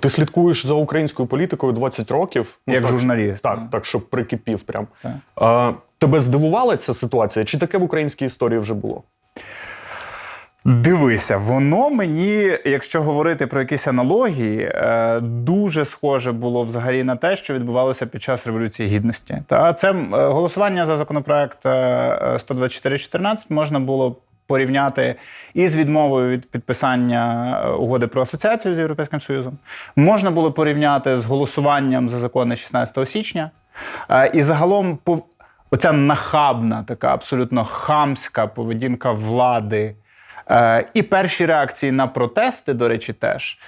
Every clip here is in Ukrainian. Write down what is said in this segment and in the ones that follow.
Ти слідкуєш за українською політикою 20 років. Ну, Як так, журналіст, Так, ну. так, щоб прикипів прям. Так. А, тебе здивувала ця ситуація? Чи таке в українській історії вже було? Дивися, воно мені, якщо говорити про якісь аналогії, е, дуже схоже було взагалі на те, що відбувалося під час Революції Гідності. Та це е, голосування за законопроект е, е, 124.14 можна було порівняти із відмовою від підписання е, угоди про асоціацію з Європейським Союзом. Можна було порівняти з голосуванням за закони 16 січня. Е, І загалом оця нахабна, така абсолютно хамська поведінка влади. Е, І перші реакції на протести, до речі, теж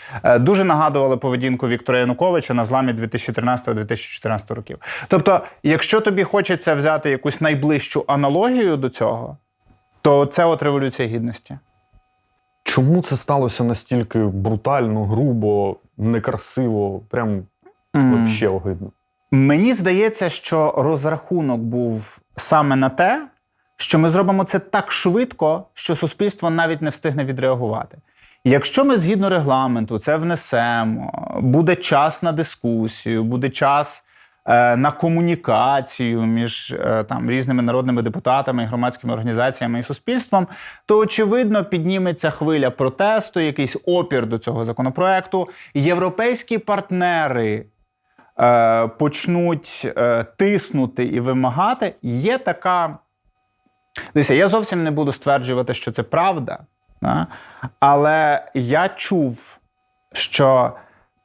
дуже нагадували поведінку Віктора Януковича на зламі 2013-2014 років. Тобто, якщо тобі хочеться взяти якусь найближчу аналогію до цього, то це от революція гідності. Чому це сталося настільки брутально, грубо, некрасиво, прям вообще огидно? Мені здається, що розрахунок був саме на те, що ми зробимо це так швидко, що суспільство навіть не встигне відреагувати. Якщо ми згідно регламенту це внесемо, буде час на дискусію, буде час на комунікацію між е, там різними народними депутатами, громадськими організаціями і суспільством, то очевидно підніметься хвиля протесту, якийсь опір до цього законопроекту. Європейські партнери е, почнуть е, тиснути і вимагати, є така. Дивіться, я зовсім не буду стверджувати, що це правда, да? але я чув, що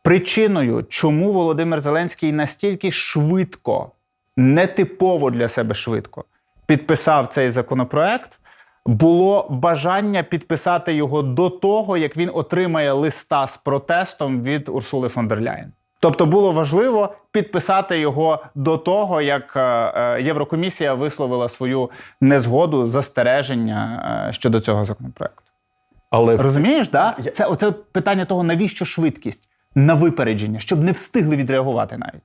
причиною, чому Володимир Зеленський настільки швидко, нетипово для себе швидко підписав цей законопроект, було бажання підписати його до того, як він отримає листа з протестом від Урсули фон дер Ляєн. Тобто було важливо підписати його до того, як е, е, Єврокомісія висловила свою незгоду, застереження е, щодо цього законопроекту. Але Розумієш, да? Це оце питання того, навіщо швидкість на випередження, щоб не встигли відреагувати навіть.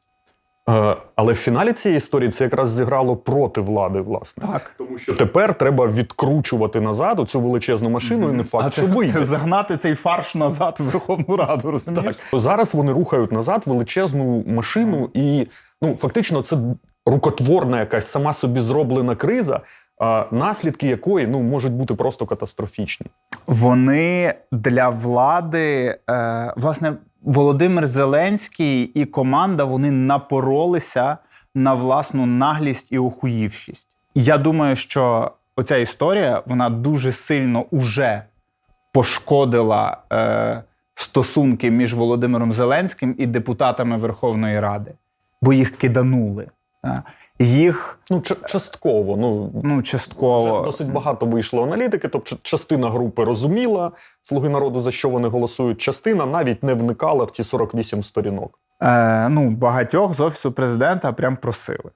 Е, Але в фіналі цієї історії це якраз зіграло проти влади, власне. Так. Тому що тепер треба відкручувати назад оцю величезну машину, і не факт, А що це, вийде. це загнати цей фарш назад в Верховну Раду, розумієш? Так. Зараз вони рухають назад величезну машину, і ну фактично це рукотворна якась сама собі зроблена криза, наслідки якої ну можуть бути просто катастрофічні. Вони для влади, е, власне, Володимир Зеленський і команда вони напоролися на власну наглість і охуївшість. Я думаю, що оця історія вона дуже сильно уже пошкодила е, стосунки між Володимиром Зеленським і депутатами Верховної Ради, бо їх киданули. Їх Ну частково. Ну ну вже частково досить багато вийшло аналітики. Тобто, частина групи розуміла слуги народу за що вони голосують. Частина навіть не вникала в ті 48 сторінок. е, ну, багатьох з офісу президента прям просили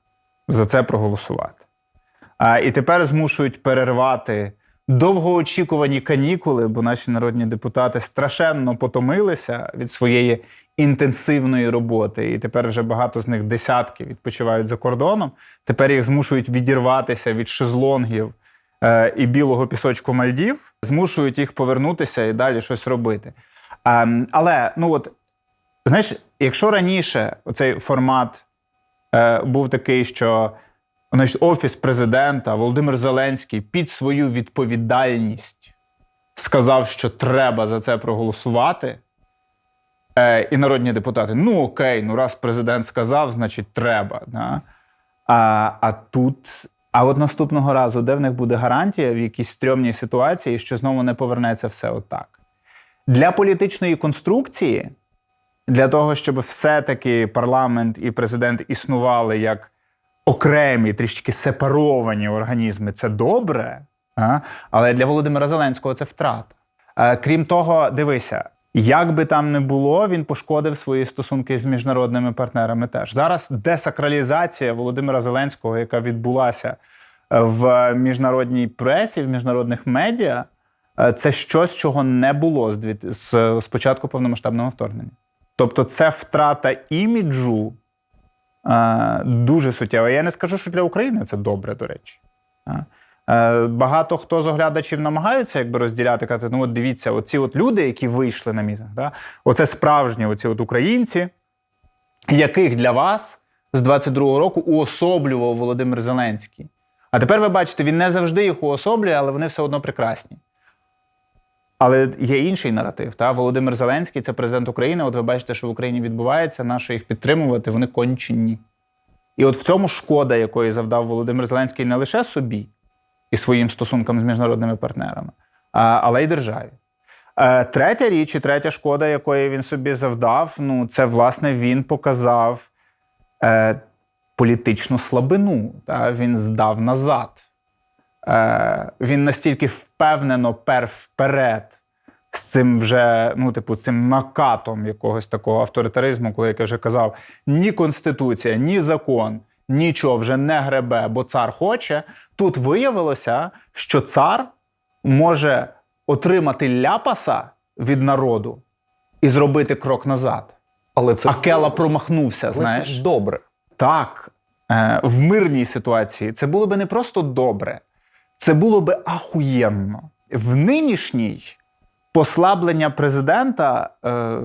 за це проголосувати. А, і тепер змушують перервати довгоочікувані канікули, бо наші народні депутати страшенно потомилися від своєї інтенсивної роботи. І тепер вже багато з них десятки відпочивають за кордоном. Тепер їх змушують відірватися від шезлонгів е, і білого пісочку Мальдів, змушують їх повернутися і далі щось робити. А, але ну от Знаєш, якщо раніше цей формат е, був такий, що значить, офіс президента Володимир Зеленський під свою відповідальність сказав, що треба за це проголосувати, е, і народні депутати, ну окей, ну раз президент сказав, значить треба. Да? А, а тут. А от наступного разу, де в них буде гарантія в якійсь стрьомній ситуації, що знову не повернеться все отак. Для політичної конструкції для того, щоб все-таки парламент і президент існували як окремі, трішки сепаровані організми, це добре. А? Але для Володимира Зеленського це втрата. Е, Крім того, дивися, як би там не було, він пошкодив свої стосунки з міжнародними партнерами теж. Зараз десакралізація Володимира Зеленського, яка відбулася е, в міжнародній пресі, в міжнародних медіа, е, це щось, чого не було з, дві- з, з початку повномасштабного вторгнення. Тобто це втрата іміджу е, дуже суттєва. Я не скажу, що для України це добре, до речі. Е, Багато хто з оглядачів намагаються якби розділяти, казати, ну от дивіться, оці от люди, які вийшли на мітинг, да? оце справжні оці от українці, яких для вас з 22-го року уособлював Володимир Зеленський. А тепер ви бачите, він не завжди їх уособлює, але вони все одно прекрасні. Але є інший наратив. Та? Володимир Зеленський це президент України. От ви бачите, що в Україні відбувається, нащо їх підтримувати, вони кончені. І от в цьому шкода, якої завдав Володимир Зеленський не лише собі і своїм стосункам з міжнародними партнерами, але й державі. Е, Третя річ і третя шкода, якої він собі завдав, ну це власне він показав е, політичну слабину. Та? Він здав назад. Е, він настільки впевнено пер вперед з цим вже, ну, типу, цим накатом якогось такого авторитаризму, коли як я вже казав, ні конституція, ні закон, нічого вже не гребе, бо цар хоче. Тут виявилося, що цар може отримати ляпаса від народу і зробити крок назад. Але це Акела промахнувся, Але це знаєш. ж добре. Так, е, в мирній ситуації це було би не просто добре, це було би ахуєнно. В нинішній послаблення президента е,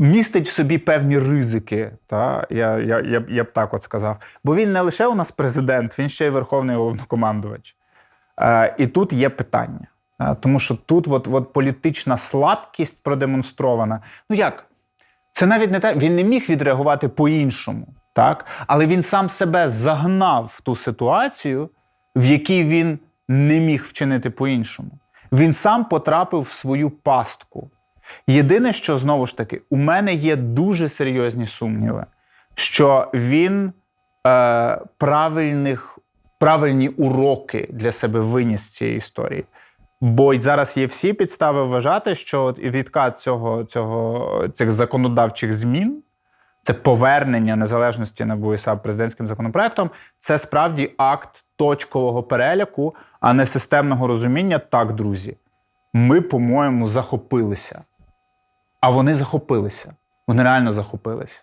містить в собі певні ризики. Та? Я, я, я, я б так от сказав. Бо він не лише у нас президент, він ще й верховний головнокомандувач. Е, і тут є питання. Е, тому що тут от, от політична слабкість продемонстрована. Ну як? Це навіть не те, він не міг відреагувати по-іншому, так? але він сам себе загнав в ту ситуацію, в якій він не міг вчинити по-іншому. Він сам потрапив в свою пастку. Єдине, що знову ж таки, у мене є дуже серйозні сумніви, що він е, правильних, правильні уроки для себе виніс з цієї історії. Бо зараз є всі підстави вважати, що от відкат цього, цього, цих законодавчих змін, це повернення незалежності НАБУ і САП президентським законопроектом, це справді акт точкового переляку, а не системного розуміння. Так, друзі, ми, по-моєму, захопилися. А вони захопилися. Вони реально захопилися.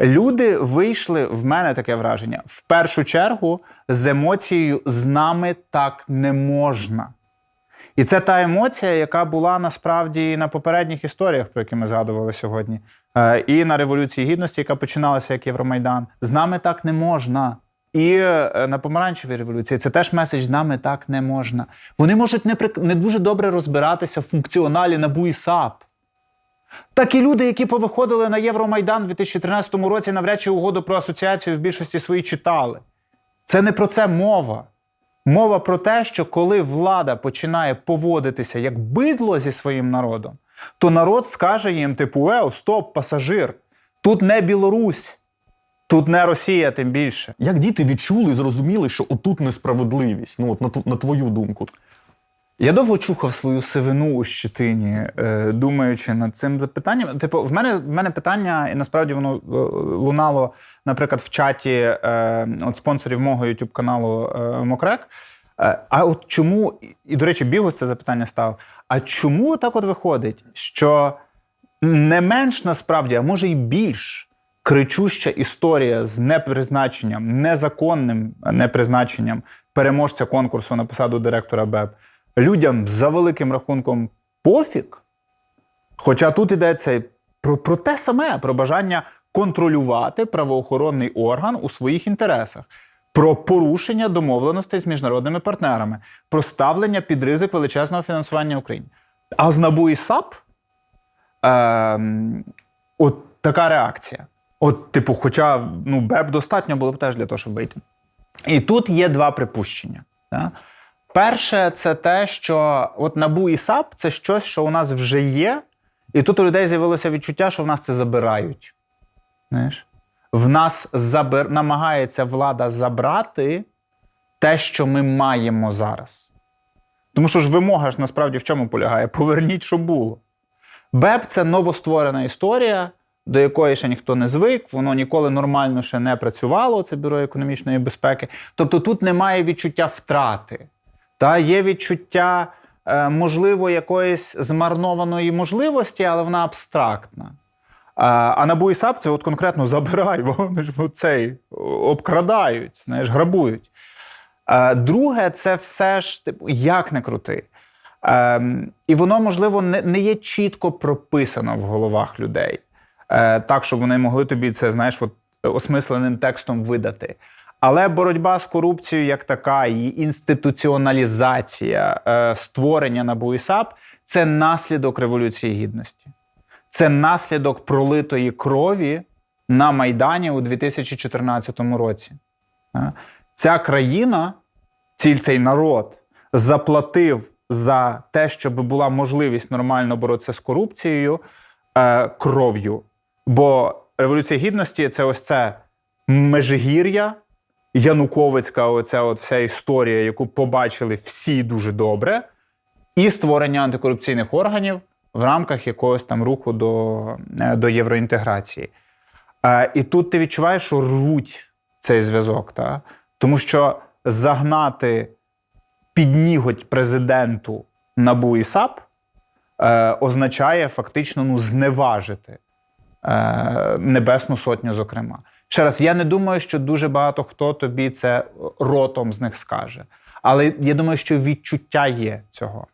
Люди вийшли, в мене таке враження, в першу чергу з емоцією з нами так не можна. І це та емоція, яка була насправді на попередніх історіях, про які ми згадували сьогодні, Е, і на Революції Гідності, яка починалася як Євромайдан. З нами так не можна. І е, на помаранчевій революції це теж меседж з нами так не можна. Вони можуть не, прик- не дуже добре розбиратися в функціоналі НАБУ і САП. Так і люди, які повиходили на Євромайдан у 2013 році, навряд чи угоду про асоціацію в більшості своїй читали. Це не про це мова. Мова про те, що коли влада починає поводитися як бидло зі своїм народом, то народ скаже їм: типу, еу, стоп, пасажир, тут не Білорусь, тут не Росія, тим більше. Як діти відчули і зрозуміли, що отут несправедливість? Ну, от на, на твою думку. Я довго чухав свою сивину у щитині, е, думаючи над цим запитанням. Типу, в мене, в мене питання, і насправді воно е, лунало, наприклад, в чаті е, от спонсорів мого youtube каналу Мокрек. А от чому, і до речі, Бігус це запитання став: а чому так от виходить, що не менш насправді, а може й більш кричуща історія з непризначенням, незаконним непризначенням переможця конкурсу на посаду директора БЕБ людям за великим рахунком пофіг. Хоча тут йдеться про, про те саме, про бажання контролювати правоохоронний орган у своїх інтересах, про порушення домовленостей з міжнародними партнерами, про ставлення під ризик величезного фінансування України. А з НАБУ і САП ем, от така реакція. От, типу, хоча ну, БЕБ достатньо було б теж для того, щоб вийти. І тут є два припущення. Да? Перше, це те, що от НАБУ і САП це щось, що у нас вже є, і тут у людей з'явилося відчуття, що в нас це забирають. Знаєш? В нас забер... намагається влада забрати те, що ми маємо зараз. Тому що ж вимога ж насправді в чому полягає? Поверніть, що було. БЕП це новостворена історія, до якої ще ніхто не звик, воно ніколи нормально ще не працювало, це бюро економічної безпеки. Тобто тут немає відчуття втрати. Та є відчуття, е, можливо, якоїсь змарнованої можливості, але вона абстрактна. А, НАБУ і САП це от конкретно забирай, вони ж цей обкрадають, знаєш, грабують. Е, Друге, це все ж типу, як не крути. Ем, і воно, можливо, не, не є чітко прописано в головах людей. Е, так, щоб вони могли тобі це, знаєш, от, осмисленим текстом видати. Але боротьба з корупцією як така, її інституціоналізація, е, створення НАБУ і САП – це наслідок Революції Гідності. Це наслідок пролитої крові на Майдані у 2014 році. Е, Ця країна, ціль цей народ заплатив за те, щоб була можливість нормально боротися з корупцією е, кров'ю. Бо Революція Гідності це ось це Межигір'я, Януковицька, оця от вся історія, яку побачили всі дуже добре, і створення антикорупційних органів в рамках якогось там руху до, е, до євроінтеграції. Е, і тут ти відчуваєш, що рвуть цей зв'язок, та? тому що загнати під ніготь президенту НАБУ і САП е, означає фактично ну, зневажити е, Небесну Сотню, зокрема. Ще раз, я не думаю, що дуже багато хто тобі це ротом з них скаже. Але я думаю, що відчуття є цього.